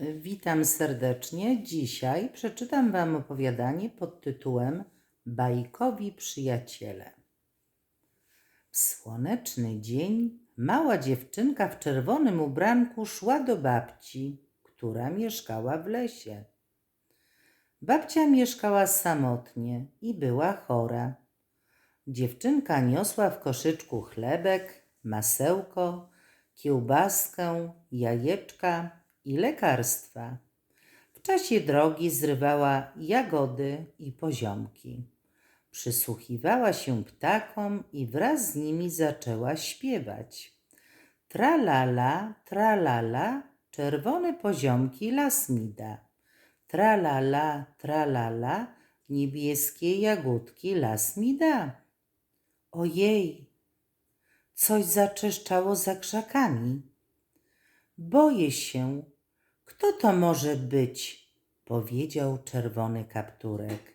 Witam serdecznie. Dzisiaj przeczytam Wam opowiadanie pod tytułem Bajkowi przyjaciele. W słoneczny dzień mała dziewczynka w czerwonym ubranku szła do babci, która mieszkała w lesie. Babcia mieszkała samotnie i była chora. Dziewczynka niosła w koszyczku chlebek, masełko, kiełbaskę, jajeczka i lekarstwa. W czasie drogi zrywała jagody i poziomki. Przysłuchiwała się ptakom i wraz z nimi zaczęła śpiewać. Tralala, tralala, czerwone poziomki las mi da. Tralala, tralala, niebieskie jagódki las mi da. Ojej, coś zaczeszczało za krzakami. Boję się. Kto to może być? powiedział czerwony kapturek.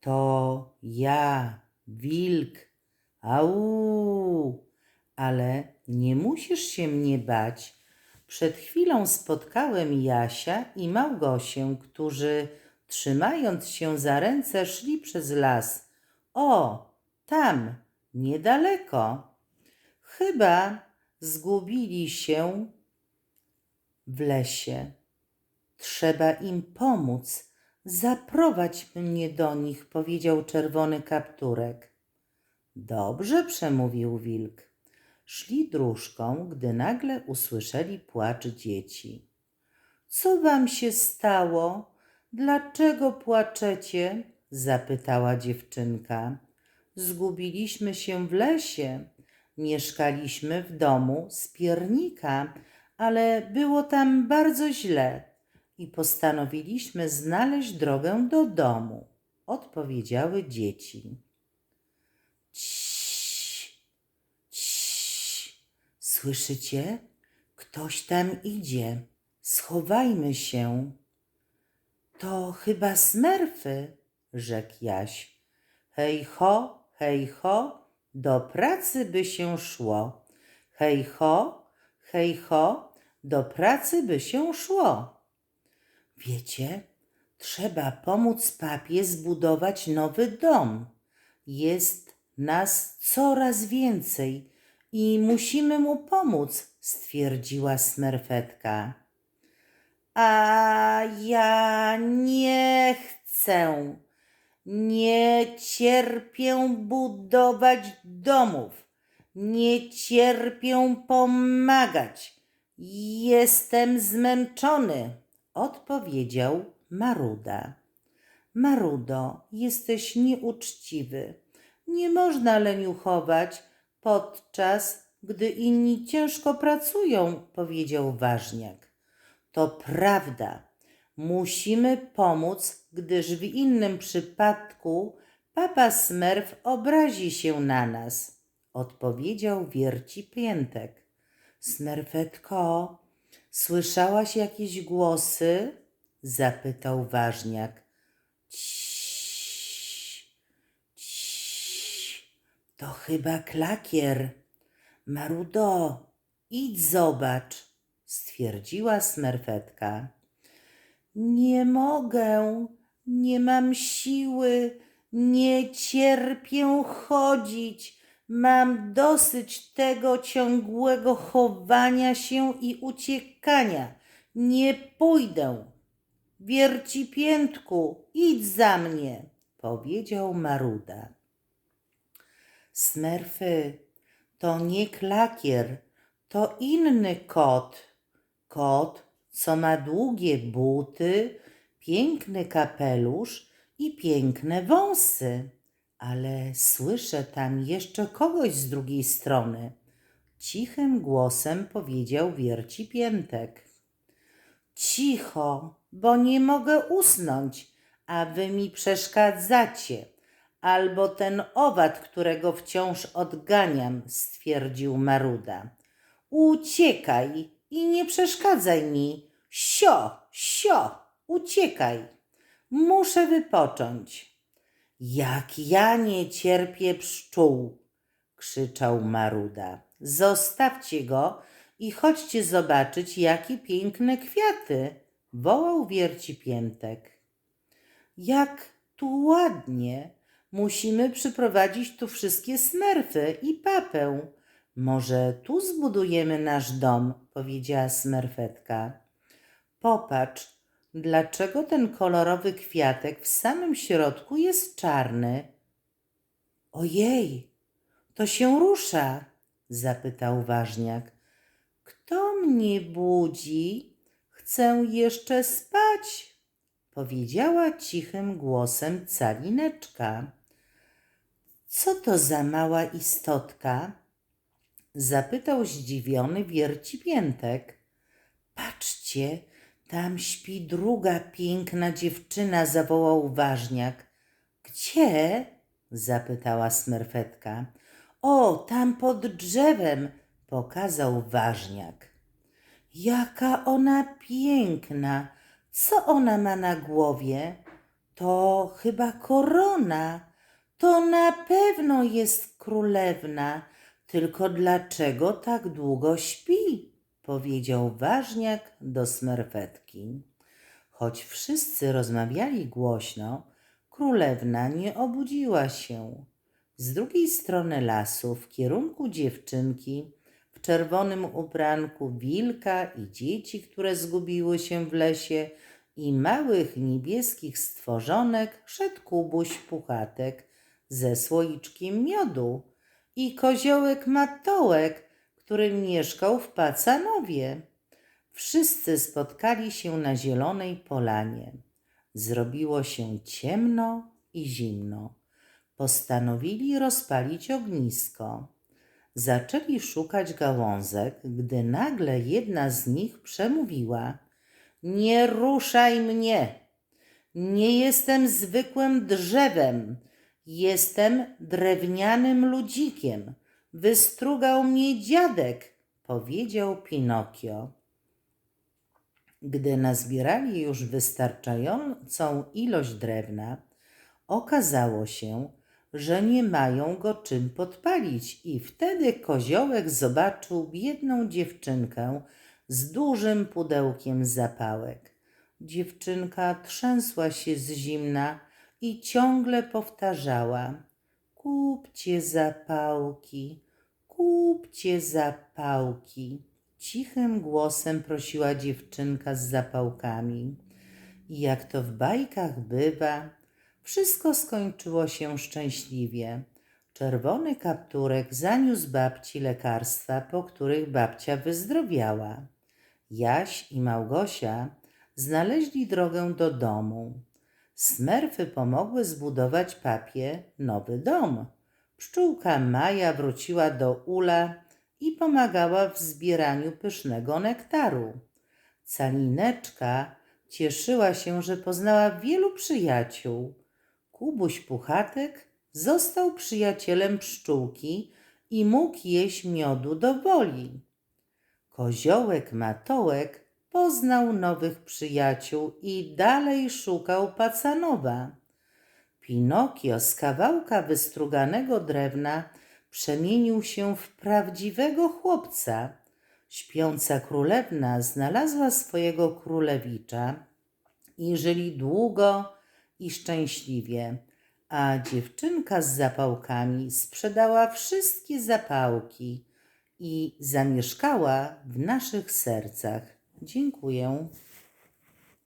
To ja, wilk. Au! Ale nie musisz się mnie bać. Przed chwilą spotkałem Jasia i Małgosię, którzy, trzymając się za ręce, szli przez las. O, tam, niedaleko. Chyba zgubili się w lesie. Trzeba im pomóc. Zaprowadź mnie do nich, powiedział czerwony kapturek. Dobrze, przemówił wilk. Szli dróżką, gdy nagle usłyszeli płacz dzieci. Co wam się stało? Dlaczego płaczecie? zapytała dziewczynka. Zgubiliśmy się w lesie. Mieszkaliśmy w domu z piernika, ale było tam bardzo źle i postanowiliśmy znaleźć drogę do domu, odpowiedziały dzieci. Ciii, ciii. Słyszycie? Ktoś tam idzie. Schowajmy się. To chyba smerfy, rzekł Jaś. Hej ho, hej ho, do pracy by się szło. Hej ho, hej ho, do pracy by się szło. Wiecie, trzeba pomóc papie zbudować nowy dom. Jest nas coraz więcej i musimy mu pomóc, stwierdziła smerfetka. A ja nie chcę. Nie cierpię budować domów. Nie cierpię pomagać. Jestem zmęczony, odpowiedział Maruda. Marudo, jesteś nieuczciwy. Nie można leniuchować, podczas gdy inni ciężko pracują, powiedział ważniak. To prawda. Musimy pomóc, gdyż w innym przypadku papa Smerf obrazi się na nas, odpowiedział wierci piętek. Smerfetko, słyszałaś jakieś głosy? zapytał ważniak. Ciii, to chyba klakier. Marudo, idź zobacz, stwierdziła smerfetka. Nie mogę, nie mam siły, nie cierpię chodzić. Mam dosyć tego ciągłego chowania się i uciekania. Nie pójdę. Wierci piętku, idź za mnie, powiedział Maruda. Smerfy, to nie klakier, to inny kot. Kot, co ma długie buty, piękny kapelusz i piękne wąsy. Ale słyszę tam jeszcze kogoś z drugiej strony. Cichym głosem powiedział wierci piętek. Cicho, bo nie mogę usnąć, a wy mi przeszkadzacie. Albo ten owad, którego wciąż odganiam, stwierdził Maruda. Uciekaj i nie przeszkadzaj mi. Sio, sio, uciekaj. Muszę wypocząć. Jak ja nie cierpię pszczół, krzyczał Maruda. Zostawcie go i chodźcie zobaczyć, jakie piękne kwiaty, wołał wierci piętek. Jak tu ładnie! Musimy przyprowadzić tu wszystkie smerfy i papę. Może tu zbudujemy nasz dom, powiedziała smerfetka. Popatrz, dlaczego ten kolorowy kwiatek w samym środku jest czarny? Ojej, to się rusza, zapytał ważniak. Kto mnie budzi? Chcę jeszcze spać, powiedziała cichym głosem calineczka. Co to za mała istotka? Zapytał zdziwiony wiercipiętek. Patrzcie, tam śpi druga piękna dziewczyna, zawołał ważniak. Gdzie? zapytała smerfetka. O, tam pod drzewem, pokazał ważniak. Jaka ona piękna! Co ona ma na głowie? To chyba korona. To na pewno jest królewna. Tylko dlaczego tak długo śpi? Powiedział ważniak do smerfetki. Choć wszyscy rozmawiali głośno, królewna nie obudziła się. Z drugiej strony lasu, w kierunku dziewczynki, w czerwonym ubranku wilka i dzieci, które zgubiły się w lesie, i małych niebieskich stworzonek szedł kubuś puchatek ze słoiczkiem miodu i koziołek matołek, który mieszkał w Pacanowie. Wszyscy spotkali się na zielonej polanie. Zrobiło się ciemno i zimno. Postanowili rozpalić ognisko. Zaczęli szukać gałązek, gdy nagle jedna z nich przemówiła: Nie ruszaj mnie! Nie jestem zwykłym drzewem, jestem drewnianym ludzikiem. Wystrugał mnie dziadek, powiedział Pinokio. Gdy nazbierali już wystarczającą ilość drewna, okazało się, że nie mają go czym podpalić, i wtedy koziołek zobaczył biedną dziewczynkę z dużym pudełkiem zapałek. Dziewczynka trzęsła się z zimna i ciągle powtarzała: Kupcie zapałki, kupcie zapałki. Cichym głosem prosiła dziewczynka z zapałkami. I jak to w bajkach bywa, wszystko skończyło się szczęśliwie. Czerwony kapturek zaniósł babci lekarstwa, po których babcia wyzdrowiała. Jaś i Małgosia znaleźli drogę do domu. Smerfy pomogły zbudować papie nowy dom. Pszczółka Maja wróciła do ula i pomagała w zbieraniu pysznego nektaru. Calineczka cieszyła się, że poznała wielu przyjaciół. Kubuś Puchatek został przyjacielem pszczółki i mógł jeść miodu do woli. Koziołek Matołek poznał nowych przyjaciół i dalej szukał Pacanowa. Pinokio z kawałka wystruganego drewna przemienił się w prawdziwego chłopca. Śpiąca królewna znalazła swojego królewicza i żyli długo i szczęśliwie, a dziewczynka z zapałkami sprzedała wszystkie zapałki i zamieszkała w naszych sercach. Dziękuję.